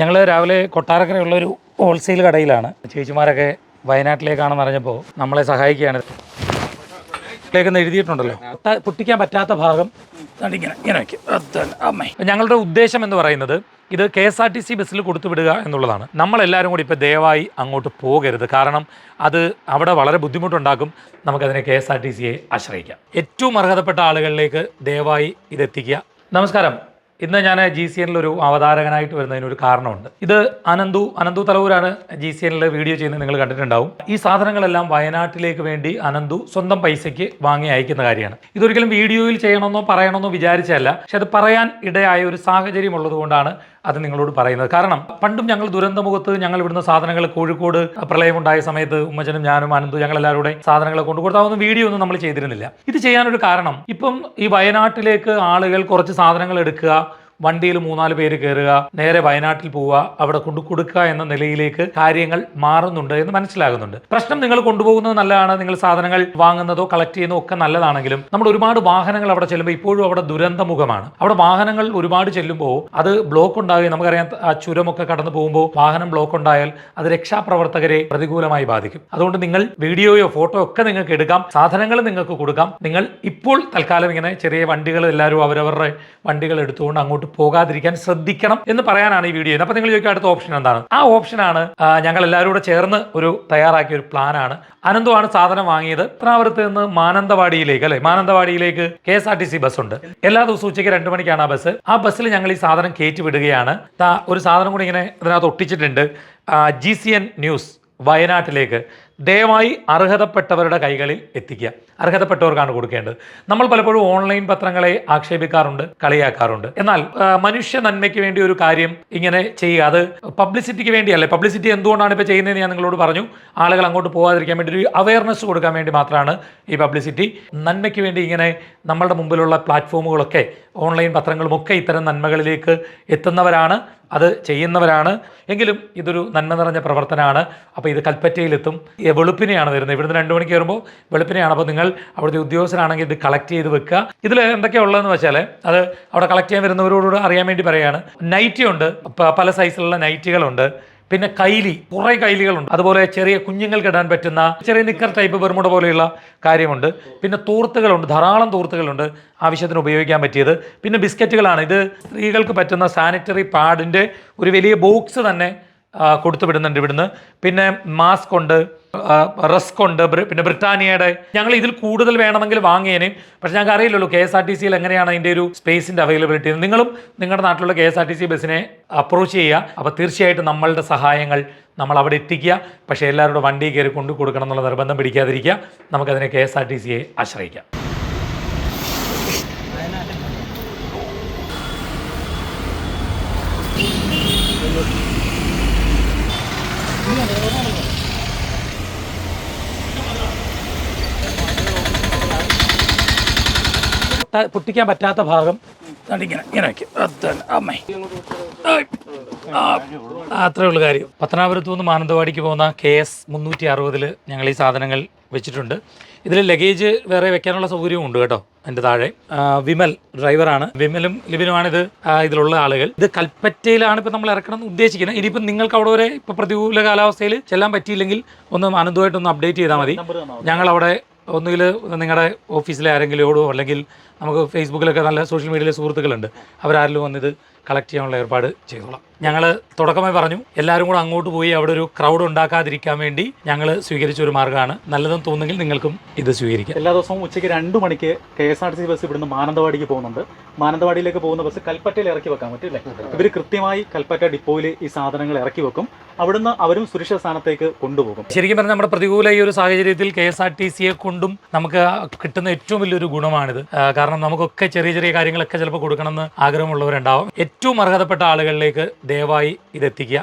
ഞങ്ങൾ രാവിലെ കൊട്ടാരക്കരയുള്ള ഒരു ഹോൾസെയിൽ കടയിലാണ്. ചേച്ചിമാരൊക്കെ വയനാട്ടിലേക്കാണെന്ന് അറിഞ്ഞപ്പോൾ നമ്മളെ സഹായിക്കുകയാണ്. ലേക്കെന്ന് എഴുതിയിട്ടുണ്ടല്ലോ. പൊട്ട- പൊട്ടിക്കാൻ പറ്റാത്ത ഭാഗം ഇങ്ങനെ ഇങ്ങനെ വയ്ക്കും അമ്മേ. ഞങ്ങളുടെ ഉദ്ദേശം എന്ന് പറയുന്നത് ഇത് K S R T C ബസ്സിൽ കൊടുത്തുവിടുക എന്നുള്ളതാണ്. നമ്മളെല്ലാവരും കൂടി ഇപ്പോൾ ദയവായി അങ്ങോട്ട് പോകരുത്. കാരണം അത് അവിടെ വളരെ ബുദ്ധിമുട്ടുണ്ടാക്കും. നമുക്കതിനെ കെ എസ് ആർ ടി സിയെ ആശ്രയിക്കാം. ഏറ്റവും അർഹതപ്പെട്ട ആളുകളിലേക്ക് ദയവായി ഇതെത്തിക്കുക. നമസ്കാരം. ഇന്ന് ഞാൻ ജി സി എനിൽ ഒരു അവതാരകനായിട്ട് വരുന്നതിന് ഒരു കാരണമുണ്ട്. ഇത് അനന്തു അനന്തു തലവൂരാണ് ജി സി എനിൽ വീഡിയോ ചെയ്യുന്നത് നിങ്ങൾ കണ്ടിട്ടുണ്ടാവും. ഈ സാധനങ്ങളെല്ലാം വയനാട്ടിലേക്ക് വേണ്ടി അനന്തു സ്വന്തം പൈസയ്ക്ക് വാങ്ങി അയക്കുന്ന കാര്യമാണ്. ഇതൊരിക്കലും വീഡിയോയിൽ ചെയ്യണമെന്നോ പറയണമെന്നോ വിചാരിച്ചല്ല പക്ഷെ അത് പറയാൻ ഇടയായ ഒരു സാഹചര്യം ഉള്ളതുകൊണ്ടാണ് അത് നിങ്ങളോട് പറയുന്നത്. കാരണം പണ്ടും ഞങ്ങൾ ദുരന്തമുഖത്ത് ഞങ്ങൾ ഇവിടുന്ന് സാധനങ്ങൾ കോഴിക്കോട് പ്രളയമുണ്ടായ സമയത്ത് ഉമ്മച്ചനും ഞാനും അനന്തു ഞങ്ങൾ എല്ലാവരും സാധനങ്ങളെ കൊണ്ടു ഒന്നും വീഡിയോ ഒന്നും നമ്മൾ ചെയ്തിരുന്നില്ല. ഇത് ചെയ്യാനൊരു കാരണം ഇപ്പം ഈ വയനാട്ടിലേക്ക് ആളുകൾ കുറച്ച് സാധനങ്ങൾ എടുക്കുക വണ്ടിയിൽ മൂന്നാൽ പേര് കയറുക നേരെ വയനാട്ടിൽ പോവുക അവിടെ കൊണ്ടു കൊടുക്കുക എന്ന നിലയിലേക്ക് കാര്യങ്ങൾ മാറുന്നുണ്ട് എന്ന് മനസ്സിലാകുന്നുണ്ട്. പ്രശ്നം നിങ്ങൾ കൊണ്ടുപോകുന്നത് നല്ലതാണ് നിങ്ങൾ സാധനങ്ങൾ വാങ്ങുന്നതോ കളക്ട് ചെയ്യുന്നതോ ഒക്കെ നല്ലതാണെങ്കിലും നമ്മൾ ഒരുപാട് വാഹനങ്ങൾ അവിടെ ചെല്ലുമ്പോൾ ഇപ്പോഴും അവിടെ ദുരന്തമുഖമാണ്. അവിടെ വാഹനങ്ങൾ ഒരുപാട് ചെല്ലുമ്പോൾ അത് ബ്ലോക്ക് ഉണ്ടാകുകയും നമുക്കറിയാം ആ ചുരമൊക്കെ കടന്നു പോകുമ്പോൾ വാഹനം ബ്ലോക്ക് ഉണ്ടായാൽ അത് രക്ഷാപ്രവർത്തകരെ പ്രതികൂലമായി ബാധിക്കും. അതുകൊണ്ട് നിങ്ങൾ വീഡിയോയോ ഫോട്ടോ ഒക്കെ നിങ്ങൾക്ക് എടുക്കാം സാധനങ്ങൾ നിങ്ങൾക്ക് കൊടുക്കാം. നിങ്ങൾ ഇപ്പോൾ തൽക്കാലം ഇങ്ങനെ ചെറിയ വണ്ടികൾ എല്ലാവരും അവരവരുടെ വണ്ടികൾ എടുത്തുകൊണ്ട് അങ്ങോട്ട് പോകാതിരിക്കാൻ ശ്രദ്ധിക്കണം എന്ന് പറയാനാണ് ഈ വീഡിയോ അപ്പോൾ നിങ്ങൾ ചോദിക്കുക അടുത്ത ഓപ്ഷൻ എന്താണ്? ആ ഓപ്ഷൻ ആണ് ഞങ്ങൾ എല്ലാവരും കൂടെ ചേർന്ന് ഒരു തയ്യാറാക്കിയ ഒരു പ്ലാനാണ് അനന്തമാണ് സാധനം വാങ്ങിയത് പത്തനാപുരത്ത് നിന്ന് മാനന്തവാടിയിലേക്ക് അല്ലെ? മാനന്തവാടിയിലേക്ക് K S R T C bus ഉണ്ട്. എല്ലാ ദിവസവും ഉച്ചയ്ക്ക് രണ്ട് മണിക്കാണ് ആ ബസ് ആ ബസ്സിൽ ഞങ്ങൾ ഈ സാധനം കയറ്റി വിടുകയാണ്. ഒരു സാധനം കൂടി ഇങ്ങനെ ഇതിനകത്ത് ഒട്ടിച്ചിട്ടുണ്ട്. ജി സി എൻ ന്യൂസ് വയനാട്ടിലേക്ക്. ദയവായി അർഹതപ്പെട്ടവരുടെ കൈകളിൽ എത്തിക്കുക. അർഹതപ്പെട്ടവർക്കാണ് കൊടുക്കേണ്ടത്. നമ്മൾ പലപ്പോഴും ഓൺലൈൻ പത്രങ്ങളെ ആക്ഷേപിക്കാറുണ്ട് കളിയാക്കാറുണ്ട്. എന്നാൽ മനുഷ്യ നന്മയ്ക്ക് വേണ്ടി ഒരു കാര്യം ഇങ്ങനെ ചെയ്യുക. അത് പബ്ലിസിറ്റിക്ക് വേണ്ടിയല്ലേ. പബ്ലിസിറ്റി എന്തുകൊണ്ടാണ് ഇപ്പോൾ ചെയ്യുന്നതെന്ന് ഞാൻ നിങ്ങളോട് പറഞ്ഞു. ആളുകൾ അങ്ങോട്ട് പോകാതിരിക്കാൻ വേണ്ടി ഒരു അവയർനെസ് കൊടുക്കാൻ വേണ്ടി മാത്രമാണ് ഈ പബ്ലിസിറ്റി. നന്മയ്ക്ക് വേണ്ടി ഇങ്ങനെ നമ്മളുടെ മുമ്പിലുള്ള പ്ലാറ്റ്ഫോമുകളൊക്കെ ഓൺലൈൻ പത്രങ്ങളും ഒക്കെ ഇത്തരം നന്മകളിലേക്ക് എത്തുന്നവരാണ് അത് ചെയ്യുന്നവരാണ്. എങ്കിലും ഇതൊരു നന്മ നിറഞ്ഞ പ്രവർത്തനമാണ്. അപ്പോൾ ഇത് കൽപ്പറ്റയിലെത്തും. വെളുപ്പിനെയാണ് വരുന്നത്. ഇവിടുന്ന് രണ്ട് മണിക്ക് വരുമ്പോൾ വെളുപ്പിനെയാണ്. അപ്പോൾ നിങ്ങൾ അവിടുത്തെ ഉദ്യോഗസ്ഥരാണെങ്കിൽ ഇത് കളക്ട് ചെയ്ത് വെക്കുക. ഇതിൽ എന്തൊക്കെയാണ് ഉള്ളതെന്ന് വെച്ചാൽ അത് അവിടെ കളക്ട് ചെയ്യാൻ വരുന്നവരോട് അറിയാൻ വേണ്ടി പറയുകയാണ് നൈറ്റി ഉണ്ട്. പല സൈസിലുള്ള നൈറ്റികളുണ്ട് പിന്നെ കൈലി കുറേ കൈലികളുണ്ട്. അതുപോലെ ചെറിയ കുഞ്ഞുങ്ങൾക്ക് ഇടാൻ പറ്റുന്ന ചെറിയ നിക്കർ ടൈപ്പ് ബെർമുട പോലെയുള്ള കാര്യമുണ്ട്. പിന്നെ തൂർത്തുകളുണ്ട് ധാരാളം തൂർത്തുകളുണ്ട് ആവശ്യത്തിന് ഉപയോഗിക്കാൻ പറ്റിയത്. പിന്നെ ബിസ്ക്കറ്റുകളാണ്. ഇത് സ്ത്രീകൾക്ക് പറ്റുന്ന സാനിറ്ററി പാഡിന്റെ ഒരു വലിയ ബോക്സ് തന്നെ കൊടുത്തു വിടുന്നുണ്ട് ഇവിടുന്ന്. പിന്നെ മാസ്ക് ഉണ്ട്. റസ്ക് ഉണ്ട്. പിന്നെ ബ്രിട്ടാനിയയുടെ ഞങ്ങൾ ഇതിൽ കൂടുതൽ വേണമെങ്കിൽ വാങ്ങിയേനെ. പക്ഷെ ഞങ്ങൾക്ക് അറിയില്ലല്ലോ കെ എസ് ആർ ടി സിയിൽ എങ്ങനെയാണ് അതിന്റെ ഒരു സ്പേസിന്റെ അവൈലബിലിറ്റി നിങ്ങളും നിങ്ങളുടെ നാട്ടിലുള്ള K S R T C ബസ്സിനെ അപ്രോച്ച് ചെയ്യുക. അപ്പോൾ തീർച്ചയായിട്ടും നമ്മളുടെ സഹായങ്ങൾ നമ്മൾ അവിടെ എത്തിക്കുക. പക്ഷേ എല്ലാവരുടെ വണ്ടി കയറി കൊണ്ടു കൊടുക്കണം എന്നുള്ള നിർബന്ധം പിടിക്കാതിരിക്കുക. നമുക്കതിനെ കെ എസ് ആർ ടി സിയെ ആശ്രയിക്കാം. പൊട്ട- പൊട്ടിക്കാൻ പറ്റാത്ത ഭാഗം ഇങ്ങനെ ഇങ്ങനെ വയ്ക്കും അമ്മേ. അത്രേ ഉള്ളൂ കാര്യം. പത്തനാപുരത്തു നിന്ന് മാനന്തവാടിക്ക് പോകുന്ന കെ എസ് മുന്നൂറ്റി അറുപതിൽ ഞങ്ങൾ ഈ സാധനങ്ങൾ വെച്ചിട്ടുണ്ട്. ഇതിൽ ലഗേജ് വേറെ വെക്കാനുള്ള സൗകര്യവും ഉണ്ട് കേട്ടോ അതിന്റെ താഴെ. വിമൽ ഡ്രൈവറാണ്. വിമലും ലിബിനുമാണ് ഇത് ഇതിലുള്ള ആളുകൾ. ഇത് കൽപ്പറ്റയിലാണ് ഇപ്പം നമ്മൾ ഇറക്കണം ഉദ്ദേശിക്കുന്നത്. ഇനിയിപ്പം നിങ്ങൾക്ക് അവിടെ വരെ ഇപ്പോൾ പ്രതികൂല കാലാവസ്ഥയിൽ ചെല്ലാൻ പറ്റിയില്ലെങ്കിൽ ഒന്ന് അനന്തമായിട്ടൊന്ന് അപ്ഡേറ്റ് ചെയ്താൽ മതി. ഞങ്ങൾ അവിടെ ഒന്നുകിൽ നിങ്ങളുടെ ഓഫീസിലെ ആരെങ്കിലോടോ അല്ലെങ്കിൽ നമുക്ക് ഫേസ്ബുക്കിലൊക്കെ നല്ല സോഷ്യൽ മീഡിയയിലെ സുഹൃത്തുക്കളുണ്ട്. അവരാരെങ്കിലും വന്നിത് കളക്ട് ചെയ്യാനുള്ള ഏർപ്പാട് ചെയ്തോളാം. ഞങ്ങൾ തുടക്കമായി പറഞ്ഞു എല്ലാവരും കൂടെ അങ്ങോട്ട് പോയി അവിടെ ഒരു ക്രൗഡ് ഉണ്ടാക്കാതിരിക്കാൻ വേണ്ടി ഞങ്ങൾ സ്വീകരിച്ച ഒരു മാർഗമാണ്. നല്ലതെന്ന് തോന്നുന്നെങ്കിൽ നിങ്ങൾക്കും ഇത് സ്വീകരിക്കാം. എല്ലാ ദിവസവും ഉച്ചയ്ക്ക് രണ്ട് മണിക്ക് K S R T C bus ഇവിടുന്ന് മാനന്തവാടിക്ക് പോകുന്നുണ്ട്. മാനന്തവാടിയിലേക്ക് പോകുന്ന ബസ് കൽപ്പറ്റയിൽ ഇറക്കി വെക്കാൻ പറ്റില്ലേ ഇവർ കൃത്യമായി കൽപ്പറ്റ ഡിപ്പോയിൽ ഈ സാധനങ്ങൾ ഇറക്കി വെക്കും. അവിടുന്ന് അവരും സുരക്ഷിത സ്ഥാനത്തേക്ക് കൊണ്ടുപോകും. ശരിക്കും പറഞ്ഞാൽ നമ്മുടെ പ്രതികൂല ഈ ഒരു സാഹചര്യത്തിൽ കെ എസ് ആർ ടി സിയെ കൊണ്ടും നമുക്ക് കിട്ടുന്ന ഏറ്റവും വലിയൊരു ഗുണമാണിത്. കാരണം നമുക്കൊക്കെ ചെറിയ ചെറിയ കാര്യങ്ങളൊക്കെ ചിലപ്പോൾ കൊടുക്കണമെന്ന് ആഗ്രഹമുള്ളവരുണ്ടാവും. ഏറ്റവും അർഹതപ്പെട്ട ആളുകളിലേക്ക് ദയവായി ഇതെത്തിക്കുക.